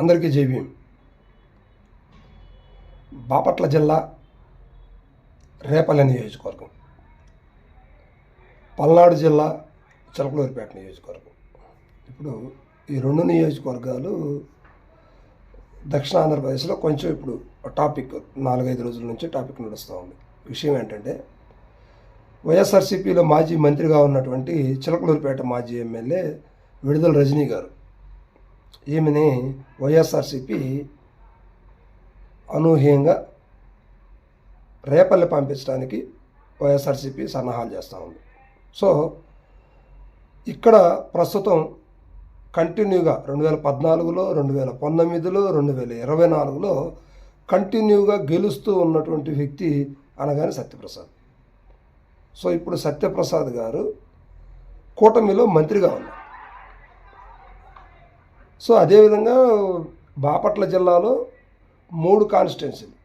అందరికీ జేబీఎం బాపట్ల జిల్లా రేపల్లె నియోజకవర్గం. పల్నాడు జిల్లా చిలకలూరిపేట నియోజకవర్గం. ఇప్పుడు ఈ రెండు నియోజకవర్గాలు దక్షిణ ఆంధ్రప్రదేశ్లో కొంచెం ఇప్పుడు టాపిక్ నాలుగైదు రోజుల నుంచి టాపిక్ నడుస్తూ ఉంది. విషయం ఏంటంటే వైఎస్ఆర్సీపీలో మాజీ మంత్రిగా ఉన్నటువంటి చిలకలూరిపేట మాజీ ఎమ్మెల్యే విడుదల రజనీ గారు. ఈమెని వైఎస్ఆర్సీపీ అనూహ్యంగా రేపల్లి పంపించడానికి వైఎస్ఆర్సీపీ సన్నాహాలు చేస్తూ ఉంది. సో ఇక్కడ ప్రస్తుతం కంటిన్యూగా రెండు వేల పద్నాలుగులో రెండు వేల పంతొమ్మిదిలో రెండు వేల ఇరవై నాలుగులో కంటిన్యూగా గెలుస్తూ ఉన్నటువంటి వ్యక్తి అనగానే సత్యప్రసాద్. సో ఇప్పుడు సత్యప్రసాద్ గారు కూటమిలో మంత్రిగా ఉన్నారు. సో అదేవిధంగా బాపట్ల జిల్లాలో మూడు కాన్స్టిట్యున్సీలు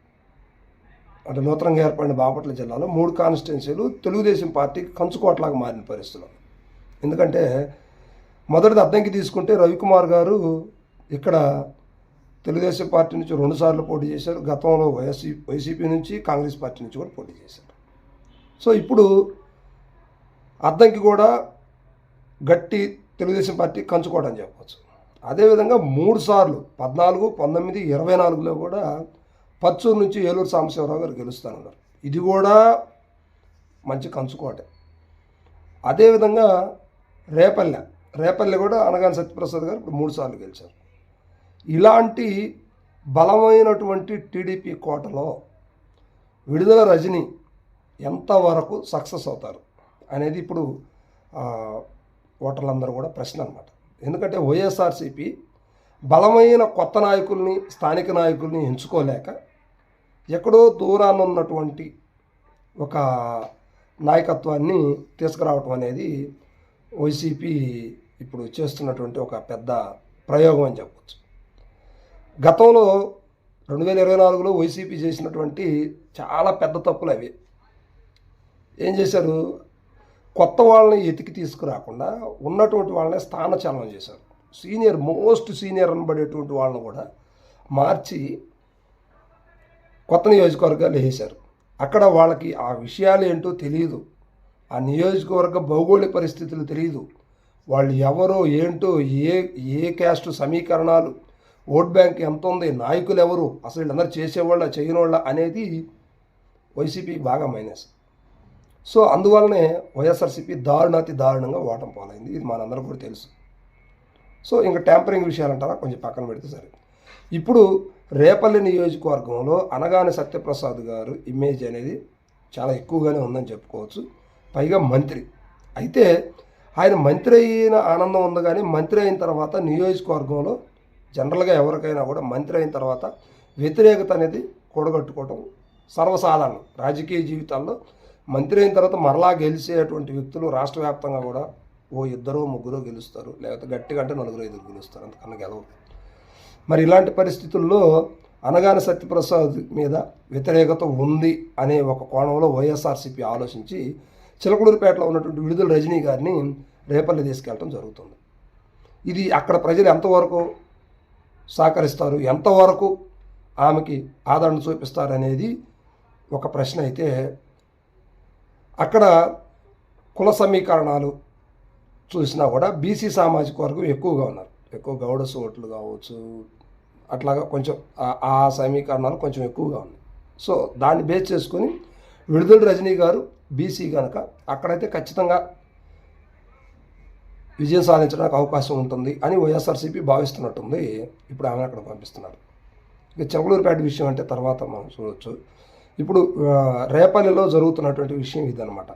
అంటే నూతనంగా ఏర్పడిన బాపట్ల జిల్లాలో మూడు కాన్స్టిట్యున్సీలు తెలుగుదేశం పార్టీకి కంచుకోట్లాగా మారిన పరిస్థితులు. ఎందుకంటే మొదటిది అద్దంకి తీసుకుంటే రవికుమార్ గారు ఇక్కడ తెలుగుదేశం పార్టీ నుంచి రెండుసార్లు పోటీ చేశారు. గతంలో వైఎస్సీ వైసీపీ నుంచి కాంగ్రెస్ పార్టీ నుంచి కూడా పోటీ చేశారు. సో ఇప్పుడు అద్దంకి కూడా గట్టి తెలుగుదేశం పార్టీ కంచుకోవడం చెప్పవచ్చు అదేవిధంగా మూడు సార్లు పద్నాలుగు పంతొమ్మిది ఇరవై నాలుగులో కూడా పచ్చూరు నుంచి ఏలూరు సాంబశివరావు గారు గెలుస్తానన్నారు. ఇది కూడా మంచి కంచుకోటే. అదేవిధంగా రేపల్లె రేపల్లె కూడా అనగాని సత్యప్రసాద్ గారు ఇప్పుడు మూడు సార్లు గెలిచారు. ఇలాంటి బలమైనటువంటి టీడీపీ కోటలో విడుదల రజని ఎంతవరకు సక్సెస్ అవుతారు అనేది ఇప్పుడు ఓటర్లందరూ కూడా ప్రశ్న అనమాట ఎందుకంటే వైఎస్ఆర్సీపీ బలమైన కొత్త నాయకుల్ని స్థానిక నాయకుల్ని ఎంచుకోలేక ఎక్కడో దూరాన ఉన్నటువంటి ఒక నాయకత్వాన్ని తీసుకురావటం అనేది వైసీపీ ఇప్పుడు చేస్తున్నటువంటి ఒక పెద్ద ప్రయోగం అని చెప్పచ్చు. గతంలో రెండు వేల ఇరవై నాలుగులో వైసీపీ చేసినటువంటి చాలా పెద్ద తప్పులు అవి. ఏం చేశారు? కొత్త వాళ్ళని ఎతికి తీసుకురాకుండా ఉన్నటువంటి వాళ్ళని స్థానచలనం చేశారు. సీనియర్ మోస్ట్ సీనియర్ అనబడేటువంటి వాళ్ళని కూడా మార్చి కొత్త నియోజకవర్గాలు వేసారు అక్కడ వాళ్ళకి ఆ విషయాలు ఏంటో తెలియదు ఆ నియోజకవర్గ భౌగోళిక పరిస్థితులు తెలియదు వాళ్ళు ఎవరో ఏంటో ఏ ఏ క్యాస్ట్ సమీకరణాలు ఓట్ బ్యాంక్ ఎంత ఉంది నాయకులు ఎవరు అసలు వీళ్ళందరూ చేసేవాళ్ళ చేయనోళ్ళ అనేది వైసీపీ బాగా మైనస్. సో అందువల్లనే వైఎస్ఆర్సీపీ దారుణాతి దారుణంగా ఓటం పాలైంది. ఇది మనందరం కూడా తెలుసు. సో ఇంకా ట్యాంపరింగ్ విషయాలు అంటారా కొంచెం పక్కన పెడితే సరే. ఇప్పుడు రేపల్లి నియోజకవర్గంలో అనగానే సత్యప్రసాద్ గారు ఇమేజ్ అనేది చాలా ఎక్కువగానే ఉందని చెప్పుకోవచ్చు. పైగా మంత్రి. అయితే ఆయన మంత్రి అయిన ఆనందం ఉంది కానీ మంత్రి అయిన తర్వాత నియోజకవర్గంలో జనరల్గా ఎవరికైనా కూడా మంత్రి అయిన తర్వాత వ్యతిరేకత అనేది కూడగట్టుకోవడం సర్వసాధారణం. రాజకీయ జీవితాల్లో మంత్రి అయిన తర్వాత మరలా గెలిచేటువంటి వ్యక్తులు రాష్ట్ర వ్యాప్తంగా కూడా ఓ ఇద్దరు ముగ్గురు గెలుస్తారు. లేకపోతే గట్టిగా అంటే నలుగురు ఐదుగురు గెలుస్తారు. అంతకన్నా గెలవరు. మరి ఇలాంటి పరిస్థితుల్లో అనగాని సత్యప్రసాద్ మీద వ్యతిరేకత ఉంది అనే ఒక కోణంలో వైఎస్ఆర్సీపీ ఆలోచించి చిలకడూరుపేటలో ఉన్నటువంటి విడుదల రజనీ గారిని రేపల్లి తీసుకెళ్ళటం జరుగుతుంది. ఇది అక్కడ ప్రజలు ఎంతవరకు సహకరిస్తారు ఎంతవరకు ఆమెకి ఆదరణ చూపిస్తారు అనేది ఒక ప్రశ్న అయితే అక్కడ కుల సమీకరణాలు చూసినా కూడా బీసీ సామాజిక వర్గం ఎక్కువగా ఉన్నారు. ఎక్కువ గౌడ సోట్లు కావచ్చు అట్లాగా కొంచెం ఆ- ఆ సమీకరణాలు కొంచెం ఎక్కువగా ఉన్నాయి. సో దాన్ని బేస్ చేసుకొని విడుదల రజనీ గారు బీసీ కనుక అక్కడైతే ఖచ్చితంగా విజయం సాధించడానికి అవకాశం ఉంటుంది అని వైఎస్ఆర్సీపీ భావిస్తున్నట్టుంది. ఇప్పుడు ఆమె అక్కడ పంపిస్తున్నారు. ఇక చెవలూరుపేట విషయం అంటే తర్వాత మనం చూడవచ్చు ఇప్పుడు రేపల్లిలో జరుగుతున్నటువంటి విషయం ఇదనమాట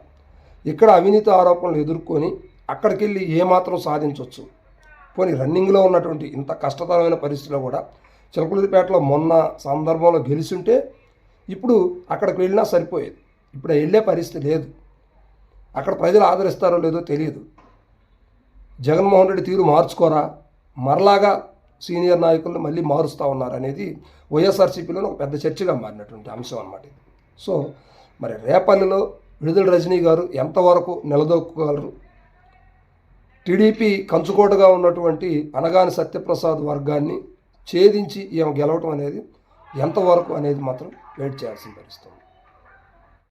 ఇక్కడ అవినీతి ఆరోపణలు ఎదుర్కొని అక్కడికి వెళ్ళి ఏమాత్రం సాధించవచ్చు పోనీ రన్నింగ్లో ఉన్నటువంటి ఇంత కష్టతరమైన పరిస్థితిలో కూడా చిలకలూరిపేటలో మొన్న సందర్భంలో గెలిచుంటే ఇప్పుడు అక్కడికి వెళ్ళినా సరిపోయేది. ఇప్పుడు వెళ్ళే పరిస్థితి లేదు. అక్కడ ప్రజలు ఆదరిస్తారో లేదో తెలియదు. జగన్మోహన్ రెడ్డి తీరు మార్చుకోరా? మరలాగా సీనియర్ నాయకులను మళ్ళీ మారుస్తూ ఉన్నారు అనేది వైఎస్ఆర్సీపీలో ఒక పెద్ద చర్చగా మారినటువంటి అంశం అన్నమాట సో మరి రేపల్లిలో విడుదల రజనీ గారు ఎంతవరకు నిలదొక్కగలరు? టీడీపీ కంచుకోటగా ఉన్నటువంటి అనగాని సత్యప్రసాద్ వర్గాన్ని ఛేదించి ఈమె గెలవటం అనేది ఎంతవరకు అనేది మాత్రం వెయిట్ చేయాల్సిన పరిస్థితి